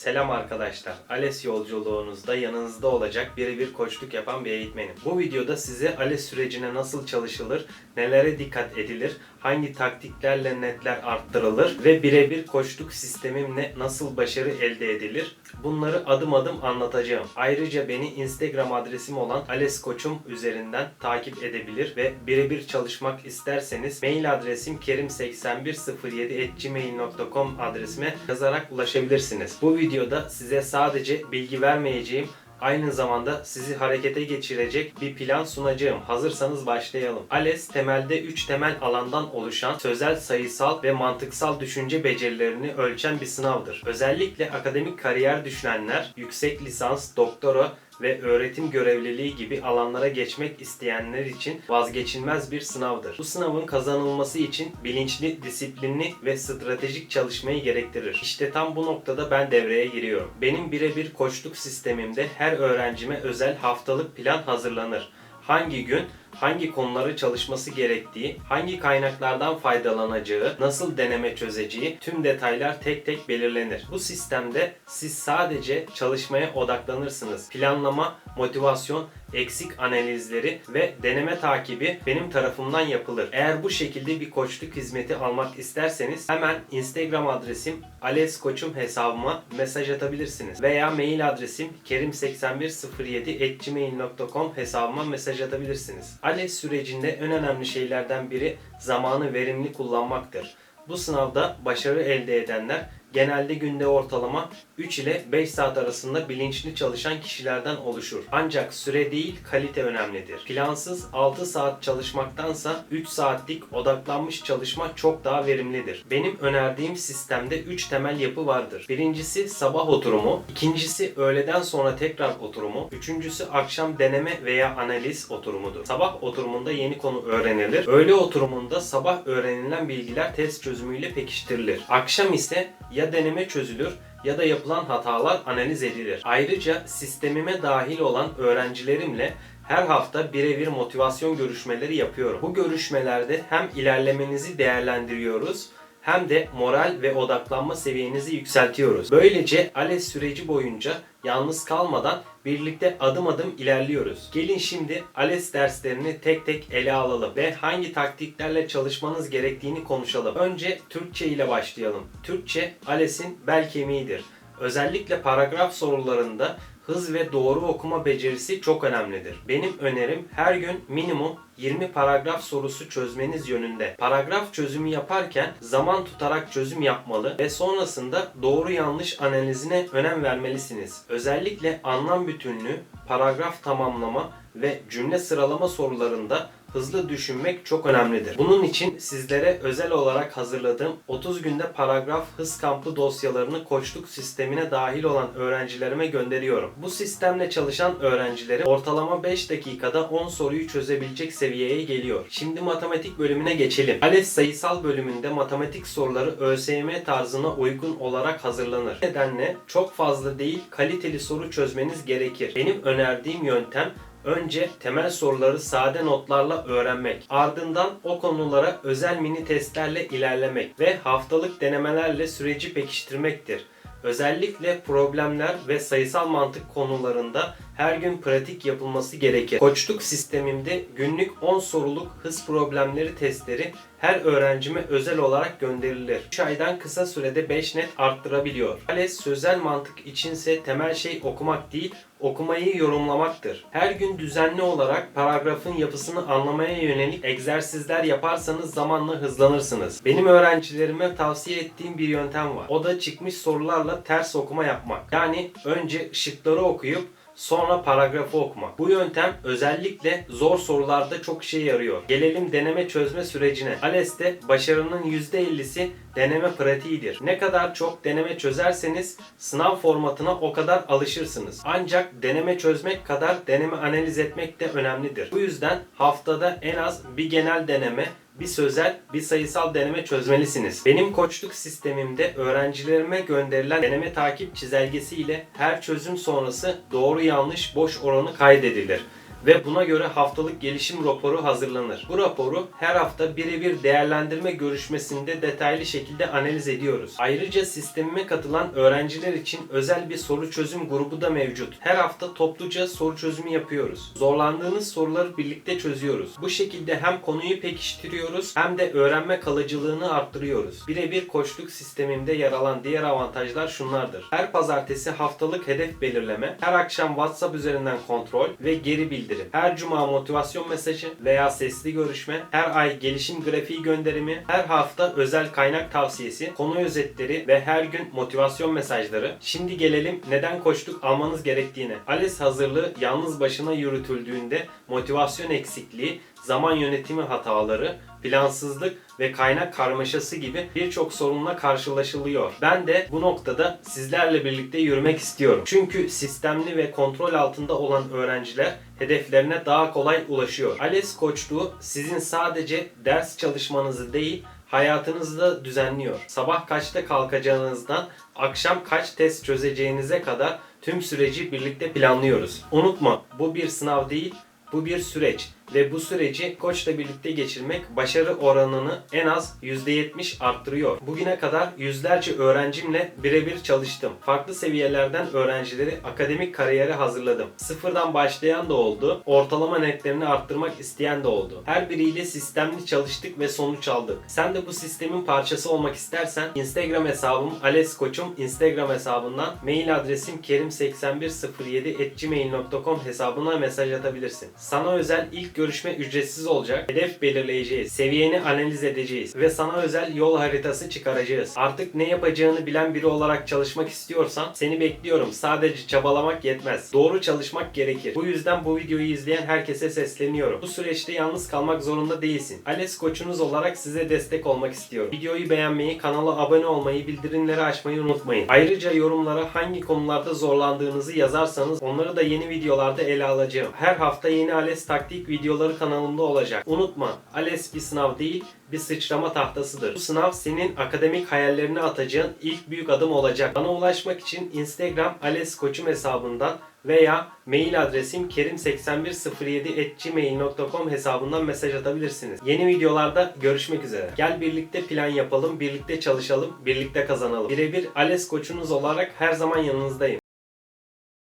Selam arkadaşlar. ALES yolculuğunuzda yanınızda olacak birebir koçluk yapan bir eğitmenim. Bu videoda size ALES sürecine nasıl çalışılır, nelere dikkat edilir, hangi taktiklerle netler arttırılır ve birebir koçluk sistemimle nasıl başarı elde edilir bunları adım adım anlatacağım. Ayrıca beni Instagram adresim olan ALES Koçum üzerinden takip edebilir ve birebir çalışmak isterseniz mail adresim kerim8107@gmail.com adresime yazarak ulaşabilirsiniz. Bu videoda size sadece bilgi vermeyeceğim Aynı zamanda sizi harekete geçirecek bir plan sunacağım. Hazırsanız başlayalım. ALES temelde 3 temel alandan oluşan sözel, sayısal ve mantıksal düşünce becerilerini ölçen bir sınavdır. Özellikle akademik kariyer düşünenler, yüksek lisans, doktora ve öğretim görevliliği gibi alanlara geçmek isteyenler için vazgeçilmez bir sınavdır. Bu sınavın kazanılması için bilinçli, disiplinli ve stratejik çalışmayı gerektirir. İşte tam bu noktada ben devreye giriyorum. Benim birebir koçluk sistemimde her öğrencime özel haftalık plan hazırlanır. Hangi gün hangi konuları çalışması gerektiği, hangi kaynaklardan faydalanacağı, nasıl deneme çözeceği tüm detaylar tek tek belirlenir. Bu sistemde siz sadece çalışmaya odaklanırsınız. Planlama, motivasyon, eksik analizleri ve deneme takibi benim tarafımdan yapılır. Eğer bu şekilde bir koçluk hizmeti almak isterseniz hemen Instagram adresim aleskoçum hesabıma mesaj atabilirsiniz. Veya mail adresim kerim8107.gmail.com hesabıma mesaj atabilirsiniz. ALES sürecinde en önemli şeylerden biri zamanı verimli kullanmaktır. Bu sınavda başarı elde edenler genelde günde ortalama 3 ile 5 saat arasında bilinçli çalışan kişilerden oluşur. Ancak süre değil kalite önemlidir. Plansız 6 saat çalışmaktansa 3 saatlik odaklanmış çalışma çok daha verimlidir. Benim önerdiğim sistemde 3 temel yapı vardır. Birincisi sabah oturumu, ikincisi öğleden sonra tekrar oturumu, üçüncüsü akşam deneme veya analiz oturumudur. Sabah oturumunda yeni konu öğrenilir. Öğle oturumunda sabah öğrenilen bilgiler test çözümüyle pekiştirilir. Akşam ise ya deneme çözülür ya da yapılan hatalar analiz edilir. Ayrıca sistemime dahil olan öğrencilerimle her hafta birebir motivasyon görüşmeleri yapıyorum. Bu görüşmelerde hem ilerlemenizi değerlendiriyoruz hem de moral ve odaklanma seviyenizi yükseltiyoruz. Böylece ALES süreci boyunca yalnız kalmadan birlikte adım adım ilerliyoruz. Gelin şimdi ALES derslerini tek tek ele alalım ve hangi taktiklerle çalışmanız gerektiğini konuşalım. Önce Türkçe ile başlayalım. Türkçe ALES'in bel kemiğidir. Özellikle paragraf sorularında hız ve doğru okuma becerisi çok önemlidir. Benim önerim her gün minimum 20 paragraf sorusu çözmeniz yönünde. Paragraf çözümü yaparken zaman tutarak çözüm yapmalı ve sonrasında doğru yanlış analizine önem vermelisiniz. Özellikle anlam bütünlüğü, paragraf tamamlama ve cümle sıralama sorularında hızlı düşünmek çok önemlidir. Bunun için sizlere özel olarak hazırladığım 30 günde paragraf hız kampı dosyalarını koçluk sistemine dahil olan öğrencilerime gönderiyorum. Bu sistemle çalışan öğrencilerim ortalama 5 dakikada 10 soruyu çözebilecek seviyeye geliyor. Şimdi matematik bölümüne geçelim. ALES sayısal bölümünde matematik soruları ÖSYM tarzına uygun olarak hazırlanır. Nedenle çok fazla değil kaliteli soru çözmeniz gerekir. Benim önerdiğim yöntem Önce temel soruları sade notlarla öğrenmek. Ardından o konulara özel mini testlerle ilerlemek ve haftalık denemelerle süreci pekiştirmektir. Özellikle problemler ve sayısal mantık konularında her gün pratik yapılması gerekir. Koçluk sistemimde günlük 10 soruluk hız problemleri testleri her öğrencime özel olarak gönderilir. 3 aydan kısa sürede 5 net arttırabiliyor. ALES sözel mantık içinse temel şey okumak değil, okumayı yorumlamaktır. Her gün düzenli olarak paragrafın yapısını anlamaya yönelik egzersizler yaparsanız zamanla hızlanırsınız. Benim öğrencilerime tavsiye ettiğim bir yöntem var. O da çıkmış sorularla ters okuma yapmak. Yani önce şıkları okuyup sonra paragrafı okumak. Bu yöntem özellikle zor sorularda çok işe yarıyor. Gelelim deneme çözme sürecine. ALES'te başarının %50'si deneme pratiğidir. Ne kadar çok deneme çözerseniz sınav formatına o kadar alışırsınız. Ancak deneme çözmek kadar deneme analiz etmek de önemlidir. Bu yüzden haftada en az bir genel deneme bir sözel, bir sayısal deneme çözmelisiniz. Benim koçluk sistemimde öğrencilerime gönderilen deneme takip çizelgesi ile her çözüm sonrası doğru yanlış boş oranı kaydedilir. Ve buna göre haftalık gelişim raporu hazırlanır. Bu raporu her hafta birebir değerlendirme görüşmesinde detaylı şekilde analiz ediyoruz. Ayrıca sistemime katılan öğrenciler için özel bir soru çözüm grubu da mevcut. Her hafta topluca soru çözümü yapıyoruz. Zorlandığınız soruları birlikte çözüyoruz. Bu şekilde hem konuyu pekiştiriyoruz hem de öğrenme kalıcılığını arttırıyoruz. Birebir koçluk sistemimde yer alan diğer avantajlar şunlardır. Her pazartesi haftalık hedef belirleme, her akşam WhatsApp üzerinden kontrol ve geri bildirim, her cuma motivasyon mesajı veya sesli görüşme, her ay gelişim grafiği gönderimi, her hafta özel kaynak tavsiyesi, konu özetleri ve her gün motivasyon mesajları. Şimdi gelelim neden koçluk almanız gerektiğine. ALES hazırlığı yalnız başına yürütüldüğünde motivasyon eksikliği, zaman yönetimi hataları, plansızlık ve kaynak karmaşası gibi birçok sorunla karşılaşılıyor. Ben de bu noktada sizlerle birlikte yürümek istiyorum. Çünkü sistemli ve kontrol altında olan öğrenciler hedeflerine daha kolay ulaşıyor. ALES koçluğu sizin sadece ders çalışmanızı değil, hayatınızı da düzenliyor. Sabah kaçta kalkacağınızdan akşam kaç test çözeceğinize kadar tüm süreci birlikte planlıyoruz. Unutma bu bir sınav değil, bu bir süreç ve bu süreci koçla birlikte geçirmek başarı oranını en az %70 arttırıyor. Bugüne kadar yüzlerce öğrencimle birebir çalıştım. Farklı seviyelerden öğrencileri akademik kariyere hazırladım. Sıfırdan başlayan da oldu, ortalama netlerini arttırmak isteyen de oldu. Her biriyle sistemli çalıştık ve sonuç aldık. Sen de bu sistemin parçası olmak istersen Instagram hesabım Ales Koçum Instagram hesabından mail adresim kerim8107@gmail.com hesabına mesaj atabilirsin. Sana özel ilk görüşme ücretsiz olacak. Hedef belirleyeceğiz. Seviyeni analiz edeceğiz. Ve sana özel yol haritası çıkaracağız. Artık ne yapacağını bilen biri olarak çalışmak istiyorsan seni bekliyorum. Sadece çabalamak yetmez. Doğru çalışmak gerekir. Bu yüzden bu videoyu izleyen herkese sesleniyorum. Bu süreçte yalnız kalmak zorunda değilsin. ALES koçunuz olarak size destek olmak istiyorum. Videoyu beğenmeyi, kanala abone olmayı, bildirimleri açmayı unutmayın. Ayrıca yorumlara hangi konularda zorlandığınızı yazarsanız onları da yeni videolarda ele alacağım. Her hafta yeni ALES taktik videoları kanalımda olacak. Unutma, ALES bir sınav değil, bir sıçrama tahtasıdır. Bu sınav senin akademik hayallerini atacağın ilk büyük adım olacak. Bana ulaşmak için Instagram ALES Koçum hesabından veya mail adresim kerim8107@gmail.com hesabından mesaj atabilirsiniz. Yeni videolarda görüşmek üzere. Gel birlikte plan yapalım, birlikte çalışalım, birlikte kazanalım. Birebir ALES koçunuz olarak her zaman yanınızdayım.